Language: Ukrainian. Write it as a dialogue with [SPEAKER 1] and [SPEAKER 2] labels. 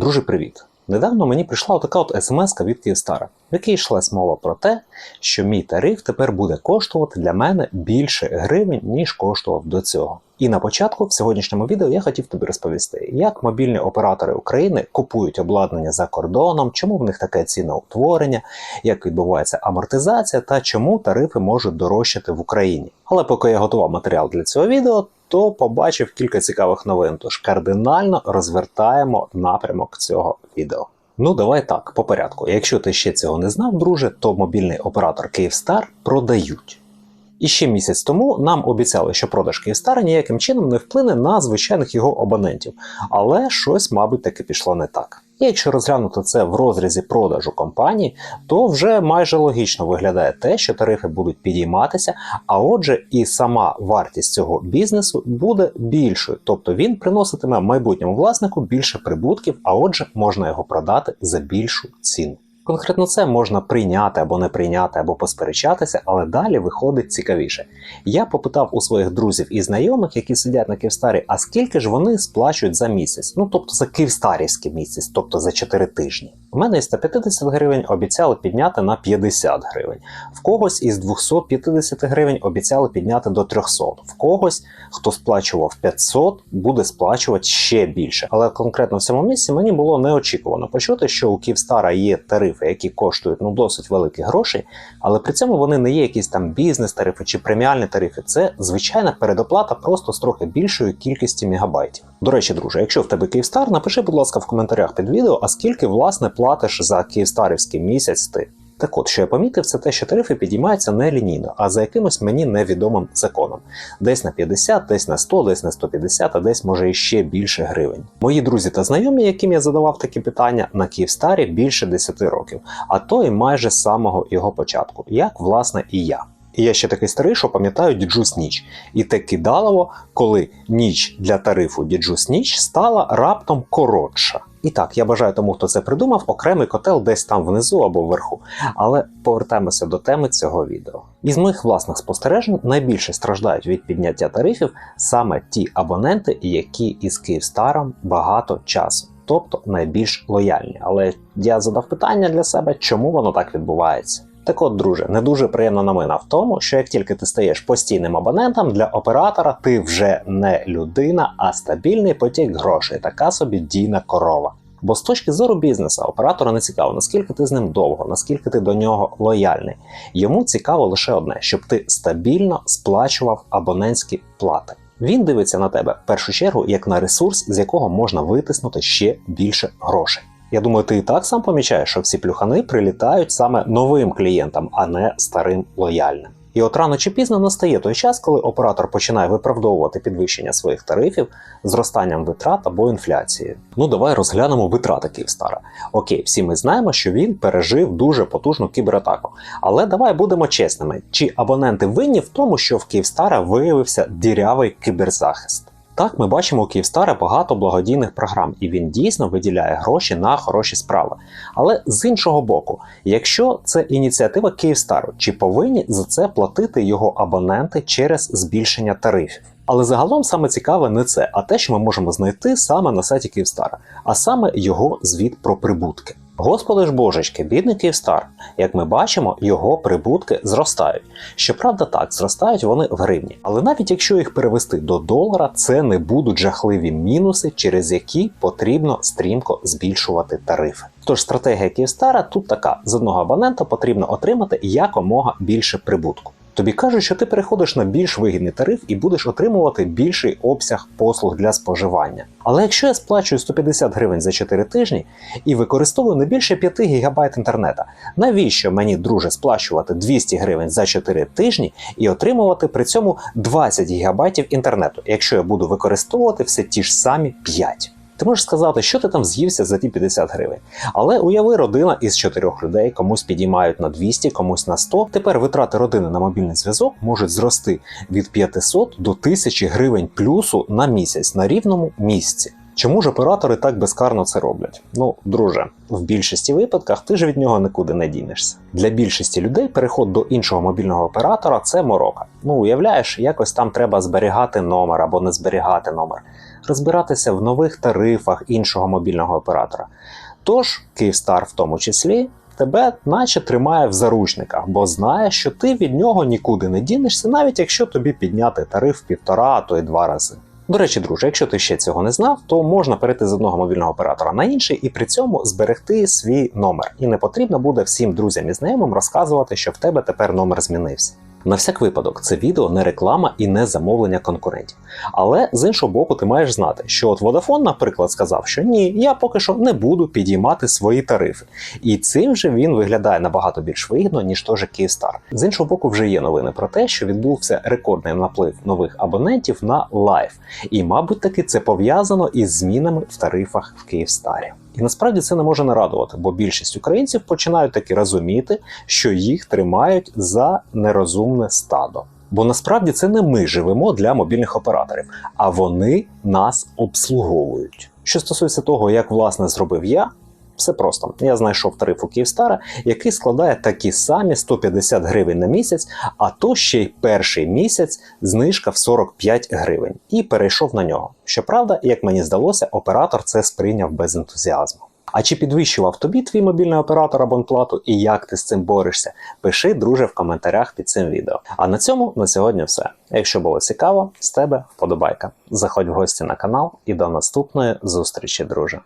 [SPEAKER 1] Друже, привіт! Недавно мені прийшла така от смс від Київстара, в якій йшлась мова про те, що мій тариф тепер буде коштувати для мене більше гривень, ніж коштував до цього. І на початку в сьогоднішньому відео я хотів тобі розповісти, як мобільні оператори України купують обладнання за кордоном, чому в них таке ціноутворення, як відбувається амортизація та чому тарифи можуть дорожчати в Україні. Але поки я готував матеріал для цього відео, то побачив кілька цікавих новин. Тож кардинально розвертаємо напрямок цього відео. Ну, давай так, по порядку. Якщо ти ще цього не знав, друже, то мобільний оператор Київстар продають. І ще місяць тому нам обіцяли, що продаж Київстара ніяким чином не вплине на звичайних його абонентів, але щось, мабуть, таки пішло не так. І якщо розглянути це в розрізі продажу компанії, то вже майже логічно виглядає те, що тарифи будуть підійматися, а отже, і сама вартість цього бізнесу буде більшою, тобто він приноситиме майбутньому власнику більше прибутків, а отже, можна його продати за більшу ціну. Конкретно це можна прийняти або не прийняти, або посперечатися, але далі виходить цікавіше. Я попитав у своїх друзів і знайомих, які сидять на Київстарі, а скільки ж вони сплачують за місяць? Ну тобто за київстарівський місяць, тобто за 4 тижні. У мене із 150 гривень обіцяли підняти на 50 гривень. В когось із 250 гривень обіцяли підняти до 300. В когось, хто сплачував 500, буде сплачувати ще більше. Але конкретно в цьому місці мені було неочікувано почути, що у Київстара є тарифи, які коштують ну досить великі гроші, але при цьому вони не є якісь там бізнес-тарифи чи преміальні тарифи. Це звичайна передоплата просто з трохи більшою кількістю мегабайтів. До речі, друже, якщо в тебе Київстар, напиши, будь ласка, в коментарях під відео, а скільки власне платиш за Київстарівський місяць ти. Так от, що я помітив, це те, що тарифи підіймаються не лінійно, а за якимось мені невідомим законом. Десь на 50, десь на 100, десь на 150, а десь може іще більше гривень. Мої друзі та знайомі, яким я задавав такі питання, на Київстарі більше 10 років, а то і майже з самого його початку, як власне і я. І я ще такий старий, що пам'ятаю діджус ніч. І те кидалово, коли ніч для тарифу діджус ніч стала раптом коротша. І так, я бажаю тому, хто це придумав, окремий котел десь там внизу або вверху. Але повертаємося до теми цього відео. Із моїх власних спостережень найбільше страждають від підняття тарифів саме ті абоненти, які із Київстаром багато часу. Тобто найбільш лояльні. Але я задав питання для себе, чому воно так відбувається. Так от, друже, не дуже приємна новина в тому, що як тільки ти стаєш постійним абонентом для оператора, ти вже не людина, а стабільний потік грошей, така собі дійна корова. Бо з точки зору бізнесу оператора не цікаво, наскільки ти з ним довго, наскільки ти до нього лояльний. Йому цікаво лише одне, щоб ти стабільно сплачував абонентські плати. Він дивиться на тебе в першу чергу як на ресурс, з якого можна витиснути ще більше грошей. Я думаю, ти і так сам помічаєш, що всі плюхани прилітають саме новим клієнтам, а не старим лояльним. І от рано чи пізно настає той час, коли оператор починає виправдовувати підвищення своїх тарифів зростанням витрат або інфляцією. Ну давай розглянемо витрати Київстара. Окей, всі ми знаємо, що він пережив дуже потужну кібератаку. Але давай будемо чесними: чи абоненти винні в тому, що в Київстара виявився дірявий кіберзахист? Так, ми бачимо у Київстара багато благодійних програм, і він дійсно виділяє гроші на хороші справи. Але з іншого боку, якщо це ініціатива Київстару, чи повинні за це платити його абоненти через збільшення тарифів? Але загалом саме цікаве не це, а те, що ми можемо знайти саме на сайті Київстара, а саме його звіт про прибутки. Господи ж божечки, бідний Київстар, як ми бачимо, його прибутки зростають. Щоправда, так, зростають вони в гривні. Але навіть якщо їх перевести до долара, це не будуть жахливі мінуси, через які потрібно стрімко збільшувати тарифи. Тож стратегія Київстара тут така: з одного абонента потрібно отримати якомога більше прибутку. Тобі кажуть, що ти переходиш на більш вигідний тариф і будеш отримувати більший обсяг послуг для споживання. Але якщо я сплачую 150 гривень за 4 тижні і використовую не більше 5 ГБ інтернета, навіщо мені, друже, сплачувати 200 гривень за 4 тижні і отримувати при цьому 20 ГБ інтернету, якщо я буду використовувати все ті ж самі 5? Ти можеш сказати, що ти там з'ївся за ті 50 гривень. Але уяви, родина із чотирьох людей, комусь підіймають на 200, комусь на 100. Тепер витрати родини на мобільний зв'язок можуть зрости від 500 до 1000 гривень плюсу на місяць на рівному місці. Чому ж оператори так безкарно це роблять? Ну, друже, в більшості випадках ти ж від нього нікуди не дінешся. Для більшості людей переход до іншого мобільного оператора це морока. Ну, уявляєш, якось там треба зберігати номер або не зберігати номер розбиратися в нових тарифах іншого мобільного оператора. Тож Київстар в тому числі тебе наче тримає в заручниках, бо знає, що ти від нього нікуди не дінешся, навіть якщо тобі підняти тариф півтора, а то й два рази. До речі, друже, якщо ти ще цього не знав, то можна перейти з одного мобільного оператора на інший і при цьому зберегти свій номер. І не потрібно буде всім друзям і знайомим розказувати, що в тебе тепер номер змінився. На всяк випадок, це відео не реклама і не замовлення конкурентів. Але з іншого боку, ти маєш знати, що от Vodafone, наприклад, сказав, що ні, я поки що не буду підіймати свої тарифи. І цим же він виглядає набагато більш вигідно, ніж той же Київстар. З іншого боку, вже є новини про те, що відбувся рекордний наплив нових абонентів на Live. І, мабуть, таки це пов'язано із змінами в тарифах в Київстарі. І насправді це не може не радувати, бо більшість українців починають таки розуміти, що їх тримають за нерозумне стадо. Бо насправді це не ми живемо для мобільних операторів, а вони нас обслуговують. Що стосується того, як власне зробив я, все просто. Я знайшов тариф у Київстара, який складає такі самі 150 гривень на місяць, а то ще й перший місяць знижка в 45 гривень, і перейшов на нього. Щоправда, як мені здалося, оператор це сприйняв без ентузіазму. А чи підвищував тобі твій мобільний оператор абонплату і як ти з цим борешся? Пиши, друже, в коментарях під цим відео. А на цьому на сьогодні все. Якщо було цікаво, з тебе вподобайка. Заходь в гості на канал і до наступної зустрічі, друже.